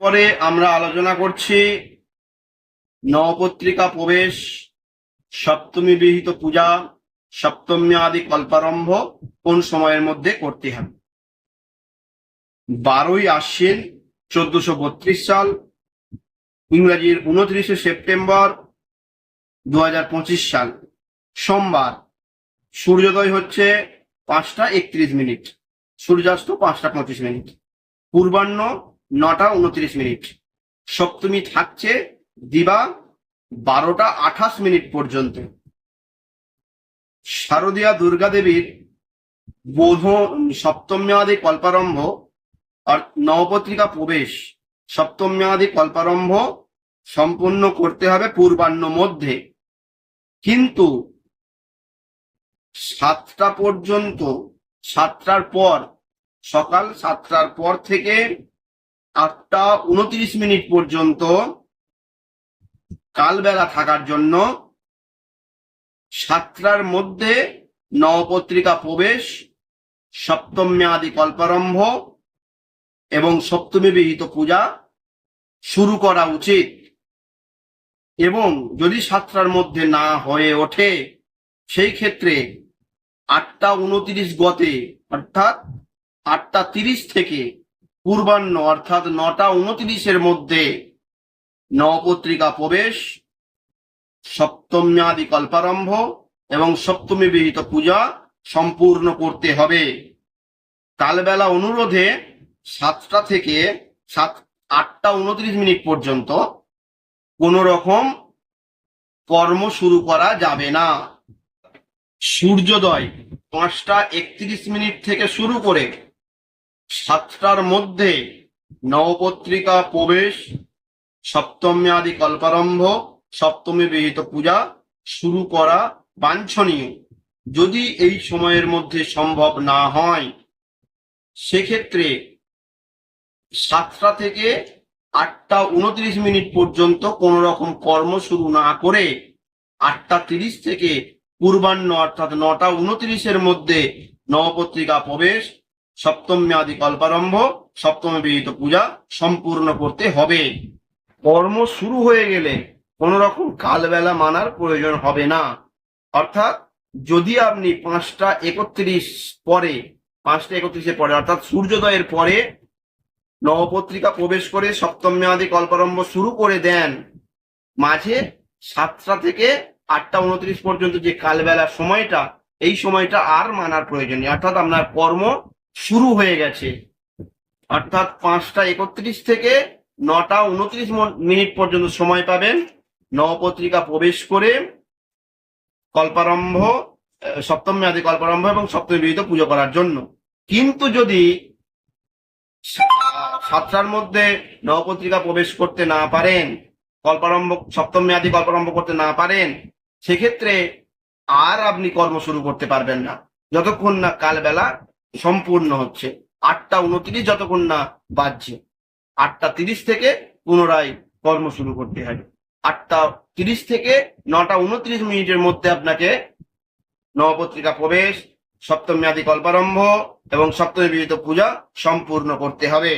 পরে আমরা আলোচনা করছি নবপত্রিকা প্রবেশ, সপ্তমী বিহিত পূজা সপ্তমী আদি কল্পারম্ভ, কোন সময়ের মধ্যে করতে হবে। বারোই আশ্বিন চোদ্দশো বত্রিশ সাল, ইংরাজির উনত্রিশে সেপ্টেম্বর দু সাল, সোমবার। সূর্যোদয় হচ্ছে পাঁচটা একত্রিশ মিনিট, সূর্যাস্ত পাঁচটা পঁচিশ মিনিট। পূর্বাহ্ন নটা উনত্রিশ মিনিট। সপ্তমী থাকছে দিবা বারোটা আঠাশ মিনিট পর্যন্ত। শারদীয়া দুর্গা দেবীর বোধ সপ্তম্যাদি কল্পারম্ভ আর নবপত্রিকা প্রবেশ সপ্তম্যাদি কল্পারম্ভ সম্পূর্ণ করতে হবে পূর্বাহ্ন মধ্যে। কিন্তু সাতটা পর্যন্ত, সাতটার পর, সকাল সাতটার পর থেকে আটটা উনত্রিশ মিনিট পর্যন্ত কালবেলা থাকার জন্য সাতটার মধ্যে নবপত্রিকা প্রবেশ সপ্তমী আদি কল্পারম্ভ এবং সপ্তমী বিহিত পূজা শুরু করা উচিত। এবং যদি সাতটার মধ্যে না হয়ে ওঠে, সেই ক্ষেত্রে আটটা উনত্রিশ গতে অর্থাৎ আটটা তিরিশ থেকে পূর্বাহ্ন, অর্থাৎ নটা উনত্রিশের মধ্যে নবপত্রিকা প্রবেশ, সপ্তম্যাদি কল্পারম্ভ এবং সপ্তমী বিহিত পূজা সম্পূর্ণ করতে হবে। কালবেলা অনুরোধে সাতটা থেকে সাত, আটটা উনত্রিশ মিনিট পর্যন্ত কোন রকম কর্ম শুরু করা যাবে না। সূর্যোদয় পাঁচটা একত্রিশ মিনিট থেকে শুরু করে সাতটার মধ্যে নবপত্রিকা প্রবেশ সপ্তমী আদি কল্পারম্ভ, সপ্তমী বিহিত পূজা শুরু করা বাঞ্ছনীয়। যদি এই সময়ের মধ্যে সম্ভব না হয়, সেক্ষেত্রে সাতটা থেকে আটটা উনত্রিশ মিনিট পর্যন্ত কোন রকম কর্ম শুরু না করে আটটা তিরিশ থেকে পূর্বাহ্ন অর্থাৎ নটা উনত্রিশের মধ্যে নবপত্রিকা প্রবেশ সপ্তমী আদি কল্পারম্ভ, সপ্তমী বিহিত পূজা সম্পূর্ণ করতে হবে। কর্ম শুরু হয়ে গেলে কোন রকম কালবেলা মানার প্রয়োজন হবে না। অর্থাৎ যদি আপনি পাঁচটা একত্রিশ পরে, পাঁচটা একত্রিশে পরে, অর্থাৎ সূর্যোদয়ের পরে নবপত্রিকা প্রবেশ করে সপ্তম আদি কল্পারম্ভ শুরু করে দেন, মাঝে সাতটা থেকে আটটা উনত্রিশ পর্যন্ত যে কালবেলা সময়টা, এই সময়টা আর মানার প্রয়োজন নেই। অর্থাৎ আপনার কর্ম শুরু হয়ে গেছে। অর্থাৎ পাঁচটা একত্রিশ থেকে নটা উনত্রিশ মিনিট পর্যন্ত সময় পাবেন। নবপত্রিকা প্রবেশ করে কল্পারম্ভ সপ্তম আদি কল্পারম্ভ এবং সপ্তমী বিহিত পুজো করার জন্য। কিন্তু যদি সাতটার মধ্যে নবপত্রিকা প্রবেশ করতে না পারেন, কল্পারম্ভ, সপ্তমী আদি কল্পারম্ভ করতে না পারেন, সেক্ষেত্রে আর আপনি কর্ম শুরু করতে পারবেন না। যতক্ষণ না কালবেলা সম্পূর্ণ হচ্ছে। আটটা উনত্রিশ যতক্ষণ না বাজছে, আটটা তিরিশ থেকে পুনরায় কর্ম শুরু করতে হবে। আটটা তিরিশ থেকে নটা উনত্রিশ মিনিটের মধ্যে আপনাকে নবপত্রিকা প্রবেশ সপ্তম মেয়াদী কল্পারম্ভ এবং সপ্তমী বিহিত পূজা সম্পূর্ণ করতে হবে।